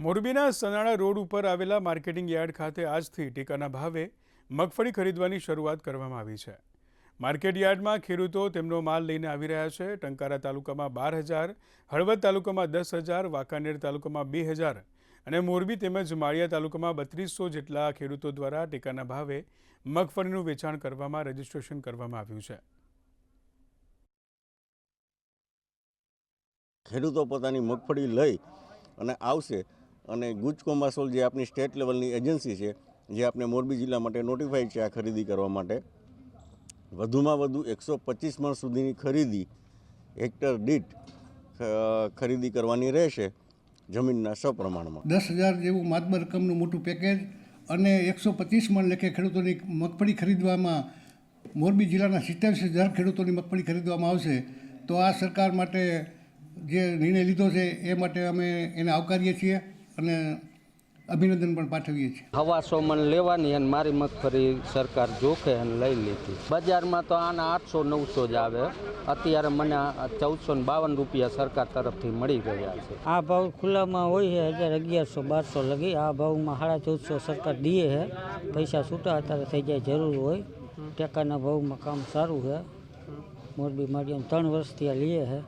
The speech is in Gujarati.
મોરબીના સનાળા રોડ ઉપર આવેલા માર્કેટિંગ યાર્ડ ખાતે આજથી ટેકાના ભાવે મગફળી ખરીદવાની શરૂઆત કરવામાં આવી છે. માર્કેટ યાર્ડમાં ખેડૂતો તેમનો માલ લઈને આવી રહ્યા છે. ટંકારા તાલુકામાં બાર હજાર, હળવદ તાલુકામાં દસ હજાર, વાંકાનેર તાલુકામાં બે હજાર અને મોરબી તેમજ માળિયા તાલુકામાં બત્રીસો જેટલા ખેડૂતો દ્વારા ટેકાના ભાવે મગફળીનું વેચાણ કરવામાં રજીસ્ટ્રેશન કરવામાં આવ્યું છે. ખેડૂતો પોતાની મગફળી લઈ અને આવશે અને ગુજ કોમાસોલ જે આપણી સ્ટેટ લેવલની એજન્સી છે, જે આપણે મોરબી જિલ્લા માટે નોટિફાઈડ છે આ ખરીદી કરવા માટે, વધુમાં વધુ એકસો પચીસ મણ સુધીની ખરીદી હેક્ટર દીઠ ખરીદી કરવાની રહેશે જમીનના સપ્રમાણમાં. દસ હજાર જેવું માતબર રકમનું મોટું પેકેજ અને એકસો પચીસ મણ લેખે ખેડૂતોની મગફળી ખરીદવામાં, મોરબી જિલ્લાના સિત્યાસી હજાર ખેડૂતોની મગફળી ખરીદવામાં આવશે, તો આ સરકાર માટે જે નિર્ણય લીધો છે, એ માટે અમે એને આવકારીએ છીએ. અને અભિનંદન પણ પાઠવીએ છીએ. હવા સોમન લેવાની અને મારી મગફળી સરકાર જોખે અને લઈ લીધી. બજારમાં તો આના આઠસો નવસો જ આવે. અત્યારે મને ચૌદસો ને બાવન રૂપિયા સરકાર તરફથી મળી રહ્યા છે. આ ભાવ ખુલ્લામાં હોય છે હજાર અગિયારસો બારસો લગી. આ ભાવમાં સાડા ચૌદસો સરકાર દીએ છે. પૈસા છૂટા અત્યારે થઈ જાય જરૂર હોય. ટેકાના ભાવમાં કામ સારું છે. મોરબી માડીને ત્રણ વર્ષથી આ લઈએ છે.